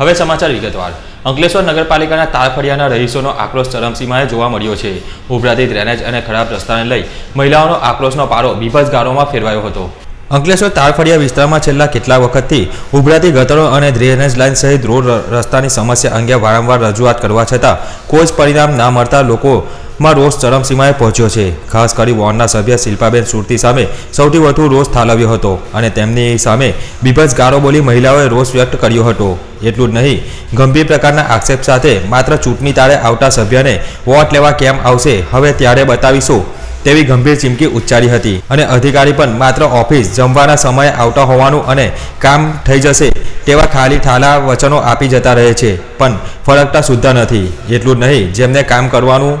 હવે સમાચાર વિગતવાર. અંકલેશ્વર નગરપાલિકાના તારફળિયાના રહીશોનો આક્રોશ ચરમસીમાએ જોવા મળ્યો છે. ઉભરાતી ડ્રેનેજ અને ખરાબ રસ્તાને લઈ મહિલાઓનો આક્રોશનો પારો બીભત્સ ગારોમાં ફેરવાયો હતો. અંકલેશ્વર તાળફળિયા વિસ્તારમાં છેલ્લા કેટલાક વખતથી ઉભરાતી ગટરો અને ડ્રેનેજ લાઇન સહિત રોડ રસ્તાની સમસ્યા અંગે વારંવાર રજૂઆત કરવા છતાં કોઈ જ પરિણામ ના મળતા લોકોમાં રોષ ચરમસીમાએ પહોંચ્યો છે. ખાસ કરી વોર્ડના સભ્ય શિલ્પાબેન સુરતી સામે સૌથી વધુ રોષ ઠાલવ્યો હતો અને તેમની સામે બીભત્સ ગારો બોલી મહિલાઓએ રોષ વ્યક્ત કર્યો હતો. એટલું જ નહીં, ગંભીર પ્રકારના આક્ષેપ સાથે માત્ર ચૂંટણી તાળે આવતા સભ્યને વોટ લેવા કેમ આવશે, હવે ત્યારે બતાવીશું. તેવી ગંભીર ચીમકી ઉચ્ચારી હતી અને અધિકારી પણ માત્ર ઓફિસ જમવાના સમયે આવતા હોવાનું અને કામ થઈ જશે તેવા ખાલી ઠાલા વચનો આપી જતા રહે છે. પણ ફરકતા સુદ્ધા નથી. એટલું નહીં, જેમને કામ કરવાનું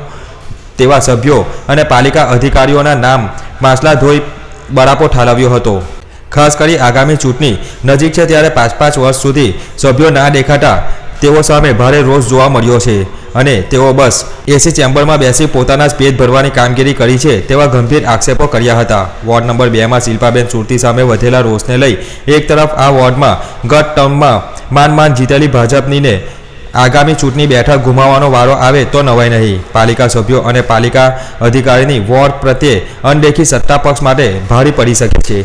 તેવા સભ્યો અને પાલિકા અધિકારીઓના નામ માસલા ધોઈ બરાપો ઠાલવ્યો હતો. ખાસ કરી આગામી ચૂંટણી નજીક છે ત્યારે પાંચ પાંચ વર્ષ સુધી સભ્યો ના દેખાતા તેઓ સામે ભારે રોષ જોવા મળ્યો છે અને તેઓ બસ એસી ચેમ્બરમાં બેસી પોતાના જ પેટ ભરવાની કામગીરી કરી છે તેવા ગંભીર આક્ષેપો કર્યા હતા. વોર્ડ નંબર બેમાં શિલ્પાબેન સુરતી સામે વધેલા રોષને લઈ એક તરફ આ વોર્ડમાં ગત ટર્મમાં માનમાન માન જીતેલી ભાજપનીને આગામી ચૂંટણી બેઠક ગુમાવવાનો વારો આવે તો નવાય નહીં. પાલિકા સભ્યો અને પાલિકા અધિકારીની વોર્ડ પ્રત્યે અનદેખી સત્તા પક્ષ માટે ભારી પડી શકે છે.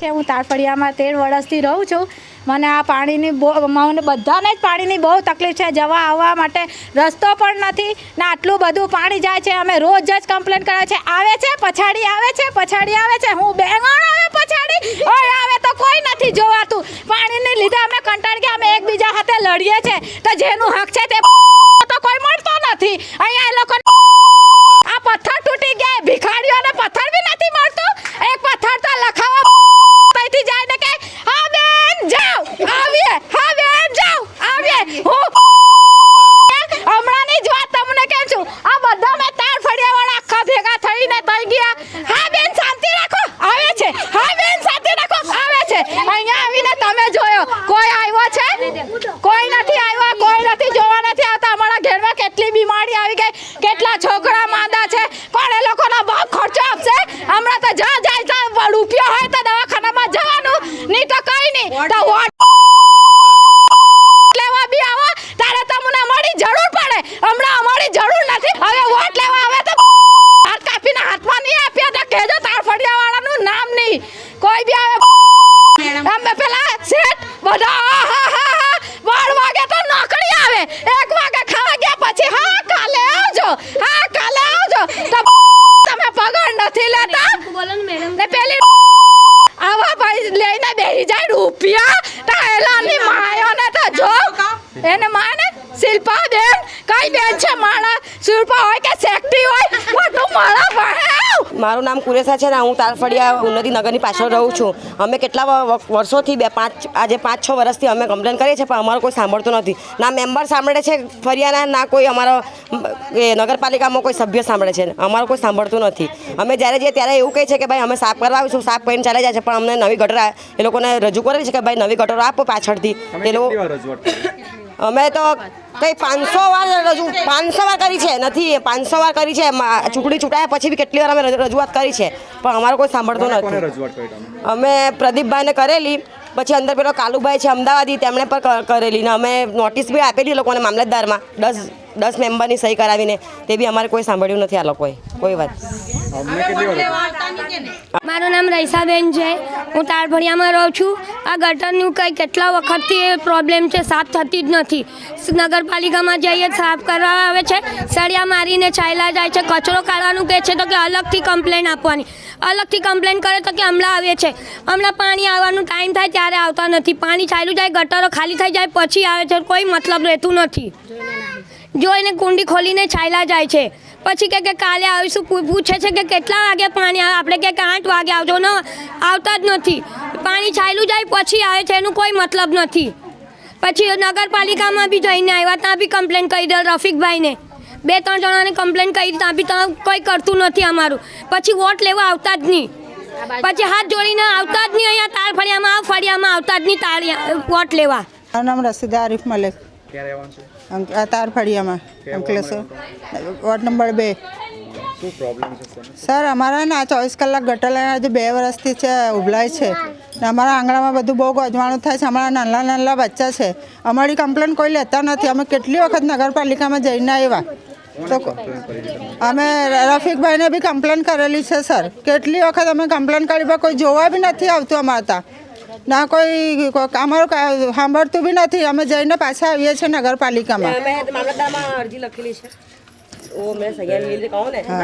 છે, હું તારફળિયામાં તેર વર્ષથી રહું છું. મને આ પાણીની બહુ મને બધાને જ પાણીની બહુ તકલીફ છે. જવા આવવા માટે રસ્તો પણ નથી. ને આટલું બધું પાણી જાય છે, અમે રોજ જ કમ્પ્લેન કરે છે. આવે છે, પછાડી આવે છે, પછાડી આવે છે. હું બેંગણ આવે, પછાડી. ઓય આવે તો કોઈ નથી જોવાતું. પાણીને લીધે અમે કંટાળી ગયા. અમે એકબીજા સાથે લડીએ છે. તો જેનું હક છે તે તો કોઈ મળતો નથી અહીંયા એ લોકો આ પથ્થર તૂટી ગયા ભિખારીઓને પથ્થર બી નથી મળતો એક પથ્થર તો લખાવા ત્યાંથી જાય ને કે હા બેન જાઓ આવીએ હા બેન જાઓ આવીએ હું હમણાંની જ વાત તમને કેમ છું આ બધા મેં તાર ફળિયા વાળા આખા ભેગા થઈને તઈ ગયા હા બેન શાંતિ રાખો આવે છે હા બેન શાંતિ રાખો આવે છે અહીંયા આવીને તમે જોયો કોઈ આવ્યો છે કોઈ નથી આવ્યા કોઈ નથી જોવા નથી આવતા અમારા ઘરમાં કેટલી બીમારી આવી ગઈ છોકરા માંદા છે. કોણ એ લોકોનો બહુ ખર્ચો આપશે? હમણાં તો જ્યાં જાય ત્યાં રૂપિયો હોય તો દવાખાનામાં જવાનું. નહીં તો કઈ નહીં. તો વોટ લેવા બી આવો. તારે તમને અમારી જરૂર પડે. હમણાં અમારી જરૂર નથી. હવે વોટ લેવા આવે તો હાથ કાપીને હાથમાં નહીં આપ્યા તો કહેજો તાર ફળિયા વાળાનું નામ નહીં. કોઈ બી આવે. પેલા શેઠ બધા આહાહાહા, બાર વાગે તો નોકરી આવે એક વાગે ખાવા ગયા પછી હા કાલે આવજો. હા કાલે આવજો. તો તમે પગાર નથી લેતા. ને પેલી આવા ભાઈ લઈને બેસી જાય રૂપિયા. તા એલાની માયોને તો જો. એને માને શિલ્પા બેન કઈ બેન છે માણા. શિલ્પા હોય કે સેક્ટી હોય? બધું મારા પાસે મારું નામ કુરેસા છે ને હું તારફળિયા ઉન્નતિ નગરની પાછળ રહું છું. અમે કેટલા વર્ષોથી બે પાંચ આજે પાંચ છ વર્ષથી અમે કમ્પ્લેન કરીએ છીએ પણ અમારો કોઈ સાંભળતો નથી. ના મેમ્બર સાંભળે છે ફરિયાના ના કોઈ અમારો એ નગરપાલિકામાં કોઈ સભ્ય સાંભળે છે. અમારો કોઈ સાંભળતું નથી. અમે જ્યારે જઈએ ત્યારે એવું કહે છે કે ભાઈ અમે સાફ કરવા આવીશું સાફ કરીને ચાલે જાય છે પણ અમને નવી ગટર એ લોકોને રજૂ કરે છે કે ભાઈ નવી ગટરો આપો પાછળથી. એ લોકો અમે તો કઈ પાંચસો વાર રજૂ પાંચસો વાર કરી છે નથી પાંચસો વાર કરી છે ચૂંટણી ચૂંટાયા પછી બી કેટલી વાર અમે રજૂ- રજૂઆત કરી છે પણ અમારો કોઈ સાંભળતો નથી. અમે પ્રદીપભાઈને કરેલી પછી અંદર પેલો કાલુભાઈ છે અમદાવાદી તેમણે પણ કરેલી ને અમે નોટિસ બી આપેલી લોકોને મામલતદારમાં દસ દસ મેમ્બરની સહી કરાવીને તે બી અમારે કોઈ સાંભળ્યું નથી આ લોકોએ કોઈ વાત. મારું નામ રૈસાબેન છે. હું તારભણિયામાં રહું છું. આ ગટરનું કંઈ કેટલા વખતથી એ પ્રોબ્લેમ છે સાફ થતી જ નથી. નગરપાલિકામાં જઈએ સાફ કરવા આવે છે. સળિયા મારીને છાયલા જાય છે. કચરો કાઢવાનું કહે છે તો કે અલગથી કમ્પ્લેન આપવાની. અલગથી કમ્પ્લેન કરે તો કે હમણાં આવે છે. હમણાં પાણી આવવાનું ટાઈમ થાય ત્યારે આવતા નથી. પાણી ચાલ્યું જાય ગટરો ખાલી થઈ જાય પછી આવે છે. કોઈ મતલબ રહેતું નથી. જોઈને કુંડી ખોલીને ચાલ્યા જાય છે. પછી કે કે કાલે આવીશું પૂછે છે કે કેટલા વાગે પાણી આવે આપણે કે કે આઠ વાગે આવજો. ન આવતા જ નથી. પાણી ચાલ્યું જાય પછી આવે છે એનું કોઈ મતલબ નથી. પછી નગરપાલિકામાં બી જઈને આવ્યા ત્યાં બી કમ્પ્લેન કરી દે રફીકભાઈને. બે ત્રણ જણાને કમ્પ્લેન કરી ત્યાં બી ત્યાં કોઈ કરતું નથી અમારું. પછી વોટ લેવા આવતા જ નહીં. પછી હાથ જોડીને આવતા જ નહીં અહીંયા તાર ફળિયામાં આવ ફળિયામાં આવતા જ નહીં તાળિયા વોટ લેવા. મારું નામ રસીદા આરીફ મલેક. આવવાનું આ તારફળિયામાં અંકલેશ્વર વોર્ડ નંબર બે. સર અમારા ને આ ચોવીસ કલાક ગટર લાઈન હજુ બે વર્ષથી છે ઉભલાય છે. ને અમારા આંગણામાં બધું બહુ ગજવાણું થાય છે. અમારા નાના નાના બચ્ચા છે. અમારી કમ્પ્લેન કોઈ લેતા નથી. અમે કેટલી વખત નગરપાલિકામાં જઈને આવ્યા. તો અમે રફીકભાઈને બી કમ્પ્લેન કરેલી છે સર. કેટલી વખત અમે કમ્પ્લેન કરી પણ કોઈ જોવા બી નથી આવતું અમારા ત્યાં. ના કોઈ કોઈ- અમારું સાંભળતું બી નથી. અમે જઈને પાછા આવીએ છીએ નગરપાલિકામાં.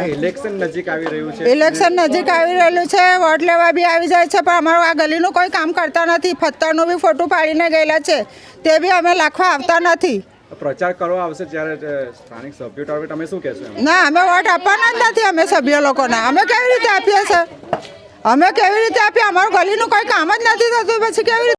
ઇલેક્શન નજીક આવી રહ્યું છે. ઇલેક્શન નજીક આવી રહેલું છે. વોટ લેવા બી આવી જાય છે પણ અમારું આ ગલીનું કોઈ કામ કરતા નથી. ફત્તરનું બી ફોટો પાડીને ગયેલા છે. તે બી અમે લાખવા આવતા નથી. પ્રચાર કરવા આવશે ત્યારે સ્થાનિક સભ્યો ટાર્ગેટ તમે શું કહેશો ના અમે વોટ આપવાના જ નથી અમે સભ્ય લોકોના. અમે કેવી રીતે આપીએ સર? અમે કેવી રીતે આપીએ? અમારું ગલીનું કોઈ કામ જ નથી થતું. પછી કેવી રીતે